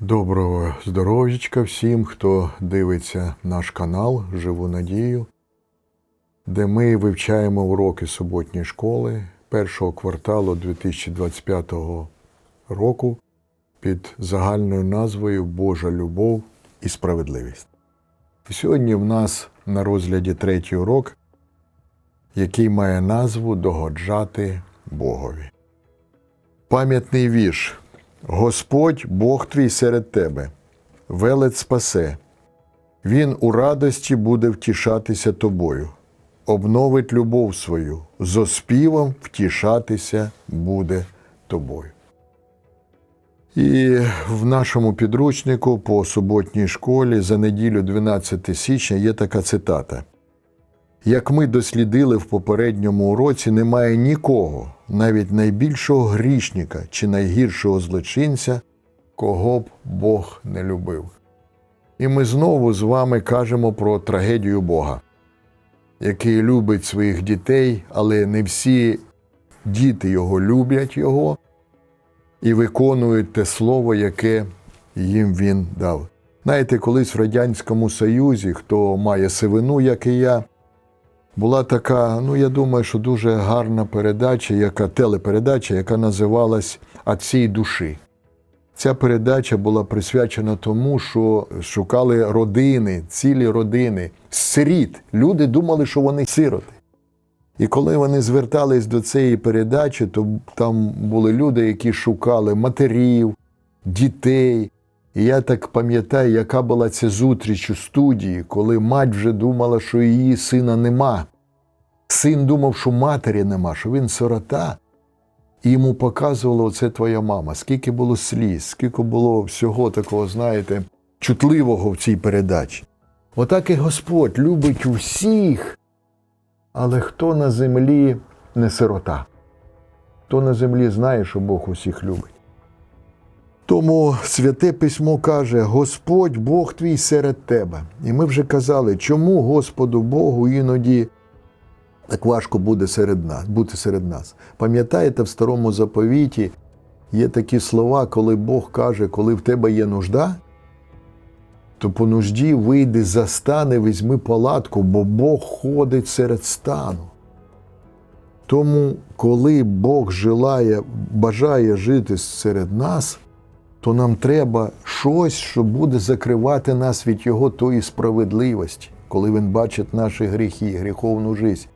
Доброго здоров'ячка всім, хто дивиться наш канал Живу Надію, де ми вивчаємо уроки суботньої школи першого кварталу 2025 року під загальною назвою Божа любов і справедливість. Сьогодні в нас на розгляді третій урок, який має назву Догоджати Богові. Пам'ятний вірш. Господь Бог твій серед тебе, велет спасе. Він у радості буде втішатися тобою, обновить любов свою, з оспівом втішатися буде тобою. І в нашому підручнику по суботній школі за неділю 12 січня є така цитата. Як ми дослідили в попередньому уроці, немає нікого, навіть найбільшого грішника чи найгіршого злочинця, кого б Бог не любив. І ми знову з вами кажемо про трагедію Бога, який любить своїх дітей, але не всі діти його люблять Його і виконують те слово, яке їм він дав. Знаєте, колись в Радянському Союзі, хто має сивину, як і я, була така, ну я думаю, що дуже гарна передача, яка телепередача, яка називалась «Отці душі. Ця передача була присвячена тому, що шукали родини, цілі родини, сиріт. Люди думали, що вони сироти. І коли вони звертались до цієї передачі, то там були люди, які шукали матерів, дітей. І я так пам'ятаю, яка була ця зустріч у студії, коли мать вже думала, що її сина нема. Син думав, що матері нема, що він сирота. І йому показувало оце твоя мама, скільки було сліз, скільки було всього такого, знаєте, чутливого в цій передачі. Отак і Господь любить усіх, але хто на землі не сирота? Хто на землі знає, що Бог усіх любить? Тому святе письмо каже: Господь Бог твій серед тебе. І ми вже казали, чому Господу Богу іноді так важко буде серед нас, бути серед нас. Пам'ятаєте, в старому заповіті є такі слова, коли Бог каже, коли в тебе є нужда, то по нужді вийди за стан і візьми палатку, бо Бог ходить серед стану. Тому, коли Бог желає, бажає жити серед нас, то нам треба щось, що буде закривати нас від Його тої справедливості, коли Він бачить наші гріхи, гріховну життя.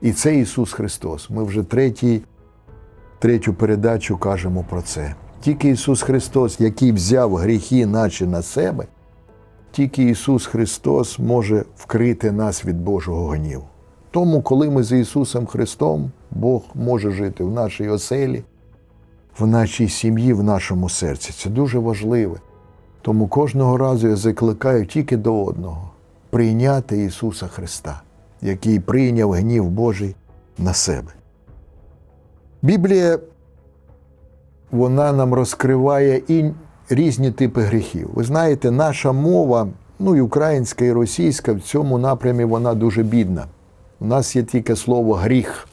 І це Ісус Христос. Ми вже третій, третю передачу кажемо про це. Тільки Ісус Христос, який взяв гріхи наші на себе, тільки Ісус Христос може вкрити нас від Божого гніву. Тому, коли ми за Ісусом Христом, Бог може жити в нашій оселі, в нашій сім'ї, в нашому серці. Це дуже важливо. Тому кожного разу я закликаю тільки до одного прийняти Ісуса Христа, який прийняв гнів Божий на себе. Біблія вона нам розкриває і різні типи гріхів. Ви знаєте, наша мова, ну і українська, і російська, в цьому напрямі вона дуже бідна. У нас є тільки слово гріх.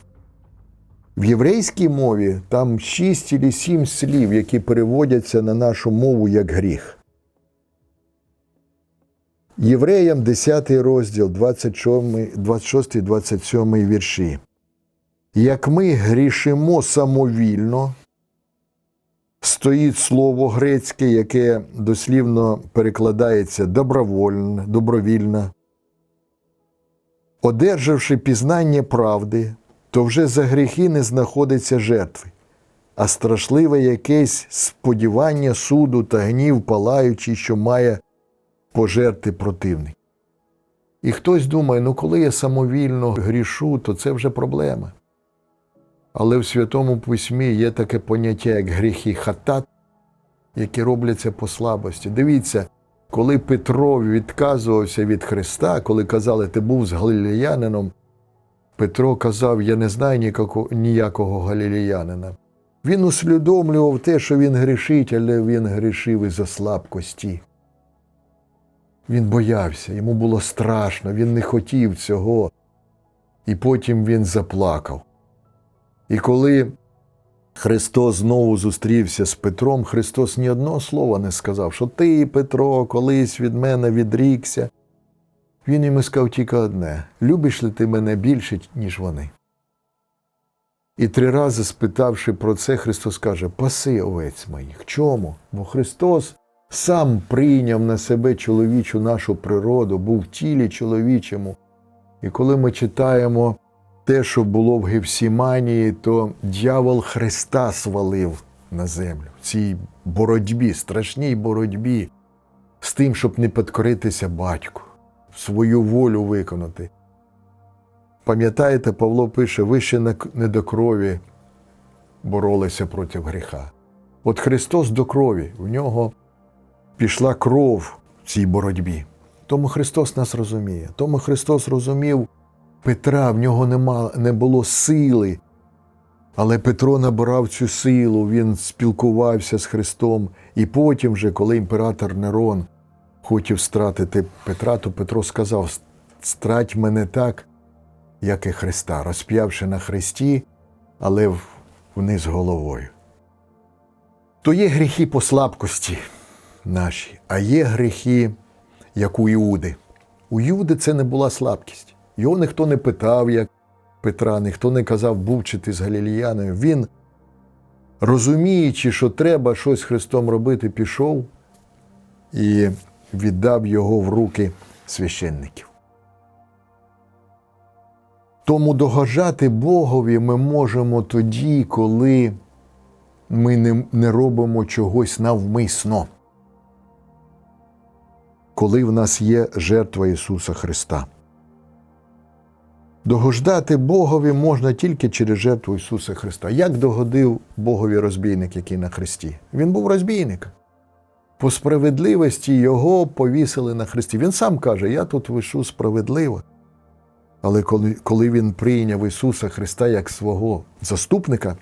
В єврейській мові там шість чи сім слів, які переводяться на нашу мову як гріх. Євреям 10 розділ, 26, 27 вірші. Як ми грішимо самовільно, стоїть слово грецьке, яке дослівно перекладається добровольно, добровільно. Одержавши пізнання правди, то вже за гріхи не знаходиться жертви, а страшливе якесь сподівання суду та гнів палаючий, що має пожерти противник. І хтось думає, ну коли я самовільно грішу, то це вже проблема. Але в Святому Письмі є таке поняття, як гріхи хатат, які робляться по слабості. Дивіться, коли Петро відказувався від Христа, коли казали, ти був з галілеянином, Петро казав: Я не знаю ніякого, ніякого галілеянина. Він усвідомлював те, що він грішить, але він грішив із за слабкості. Він боявся, йому було страшно, він не хотів цього. І потім він заплакав. І коли Христос знову зустрівся з Петром. Христос ні одного слова не сказав, що ти, Петро, колись від мене відрікся. Він йому сказав тільки одне: любиш ли ти мене більше, ніж вони? І три рази спитавши про це, Христос каже: Паси овець моїх. Чому? Бо Христос сам прийняв на себе чоловічу нашу природу, був в тілі чоловічому. І коли ми читаємо те, що було в Гефсіманії, то дьявол Христа свалив на землю в цій боротьбі, страшній боротьбі з тим, щоб не підкоритися батьку, свою волю виконати. Пам'ятаєте, Павло пише, ви ще не- до крові боролися проти гріха. От Христос до крові, в нього пішла кров в цій боротьбі. Тому Христос нас розуміє. Тому Христос розумів Петра, в нього нема, не було сили. Але Петро набирав цю силу, він спілкувався з Христом. І потім, вже, коли імператор Нерон хотів стратити Петра, то Петро сказав: страť мене так, як і Христа, розп'явши на Христі, але вниз головою. То є гріхи по слабкості наші, а є гріхи, як у Іуди. У Іуди це не була слабкість. Його ніхто не питав, як Петра, ніхто не казав, був чи ти з Галіліяною. Він, розуміючи, що треба щось Христом робити, пішов і віддав його в руки священників. Тому догоджати Богові ми можемо тоді, коли ми не, не робимо чогось навмисно, коли в нас є жертва Ісуса Христа. Догождати Богові можна тільки через жертву Ісуса Христа. Як догодив Богові розбійник, який на Христі? Він був розбійником. По справедливості його повісили на Христі. Він сам каже: Я тут вишу справедливо. Але коли, коли він прийняв Ісуса Христа як свого заступника,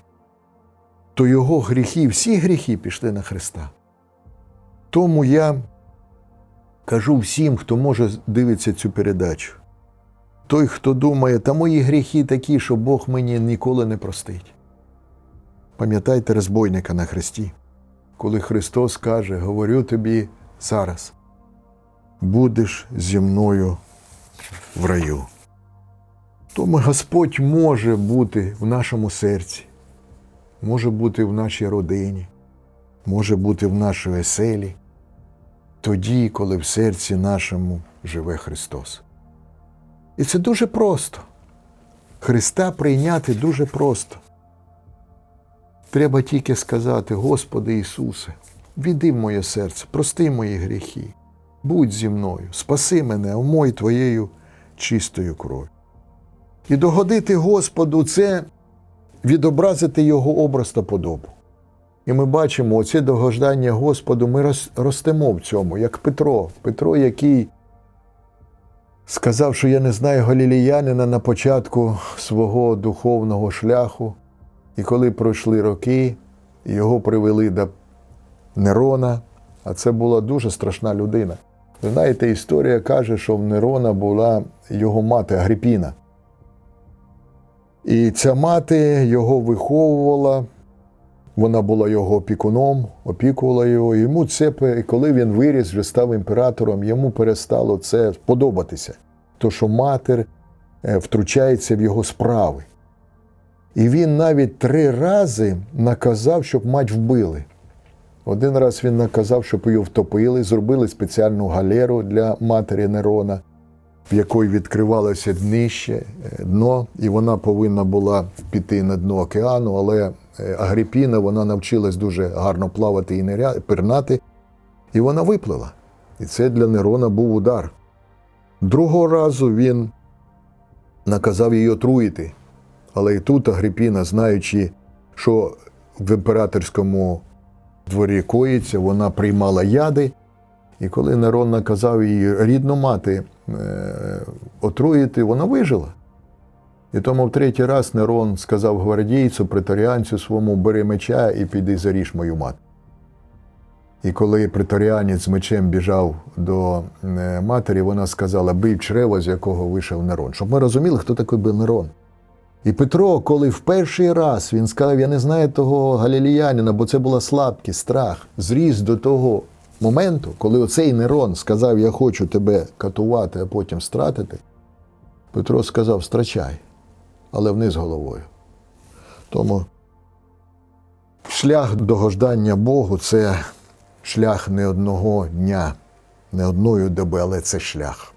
то його гріхи, всі гріхи пішли на Христа. Тому я кажу всім, хто може дивиться цю передачу. Той, хто думає, та мої гріхи такі, що Бог мені ніколи не простить. Пам'ятайте розбойника на хресті, коли Христос каже, говорю тобі зараз, будеш зі мною в раю. Тому Господь може бути в нашому серці, може бути в нашій родині, може бути в нашій оселі, тоді, коли в серці нашому живе Христос. І це дуже просто. Христа прийняти дуже просто. Треба тільки сказати, Господи Ісусе, віди в моє серце, прости мої гріхи, будь зі мною, спаси мене, омой Твоєю чистою кров'ю. І догодити Господу це відобразити Його образ та подобу. І ми бачимо оце догождання Господу, ми ростемо в цьому, як Петро. Петро, який сказав, що я не знаю галіліянина на початку свого духовного шляху. І коли пройшли роки, його привели до Нерона, а це була дуже страшна людина. Ви знаєте, історія каже, що в Нерона була його мати Агріпіна. І ця мати його виховувала, вона була його опікуном, опікувала його. Йому це, коли він виріс, вже став імператором, йому перестало це подобатися. То, що матір е, втручається в його справи. І він навіть три рази наказав, щоб мать вбили. Один раз він наказав, щоб її втопили, зробили спеціальну галеру для матері Нерона, в якої відкривалося днище, е, дно, і вона повинна була піти на дно океану, але е, Агріпіна вона навчилась дуже гарно плавати і ниря- пірнати, і вона виплила. І це для Нерона був удар. Другого разу він наказав її отруїти. Але і тут Агріпіна, знаючи, що в імператорському дворі коїться, вона приймала яди. І коли Нерон наказав її рідну мати е, отруїти, вона вижила. І тому в третій раз Нерон сказав гвардійцю, преторіанцю своєму, бери меча і піди заріж мою мати. І коли преторіанець мечем біжав до е, матері, вона сказала: бий в чрево, з якого вийшов Нерон. Щоб ми розуміли, хто такий був Нерон. І Петро, коли в перший раз він сказав, я не знаю того галіліянина, бо це була слабкість, страх, зріс до того моменту, коли оцей Нерон сказав, я хочу тебе катувати, а потім стратити, Петро сказав, страчай, але вниз головою. Тому шлях догождання Богу це шлях не одного дня, не одної доби, але це шлях.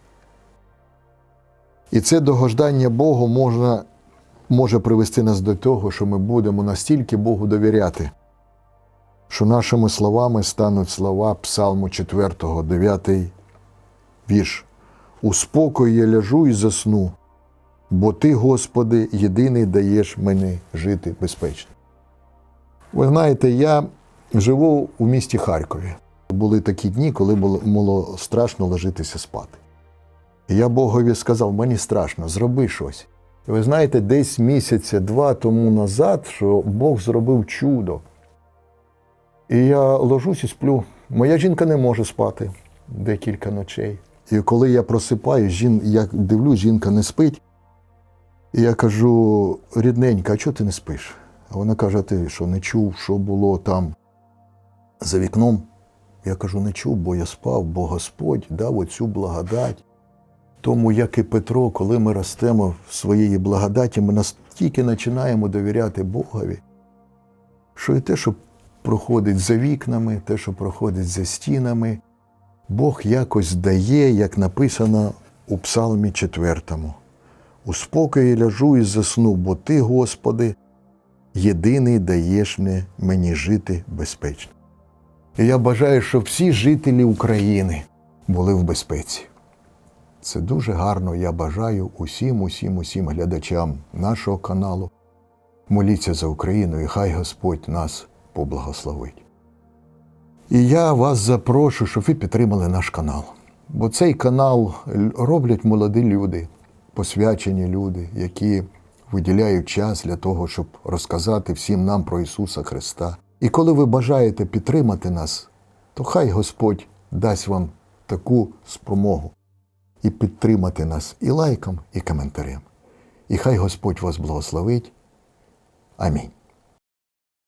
І це догождання Богу можна, може привести нас до того, що ми будемо настільки Богу довіряти, що нашими словами стануть слова Псалму 4, 9 вірш. У спокої я ляжу і засну, бо Ти, Господи, єдиний даєш мені жити безпечно. Ви знаєте, я живу у місті Харкові. Були такі дні, коли було, страшно ложитися спати. Я Богові сказав, мені страшно, зроби щось. Ви знаєте, десь місяця два тому назад, що Бог зробив чудо. І я ложусь і сплю. Моя жінка не може спати декілька ночей. І коли я просипаюсь, жін, я дивлюсь, жінка не спить. І я кажу: рідненька, а чого ти не спиш? А вона каже: ти що не чув, що було там за вікном? Я кажу, не чув, бо я спав, бо Господь дав оцю благодать. Тому, як і Петро, коли ми ростемо в своїй благодаті, ми настільки починаємо довіряти Богові, що і те, що проходить за вікнами, те, що проходить за стінами, Бог якось дає, як написано у Псалмі 4. У спокої ляжу і засну, бо Ти, Господи, єдиний даєш мені- жити безпечно. І я бажаю, щоб всі жителі України були в безпеці. Це дуже гарно. Я бажаю усім, усім, усім глядачам нашого каналу. Моліться за Україну, і хай Господь нас поблагословить. І я вас запрошую, щоб ви підтримали наш канал. Бо цей канал роблять молоді люди, посвячені люди, які виділяють час для того, щоб розказати всім нам про Ісуса Христа. І коли ви бажаєте підтримати нас, то хай Господь дасть вам таку спромогу і підтримати нас і лайком, і коментарем. І хай Господь вас благословить. Амінь.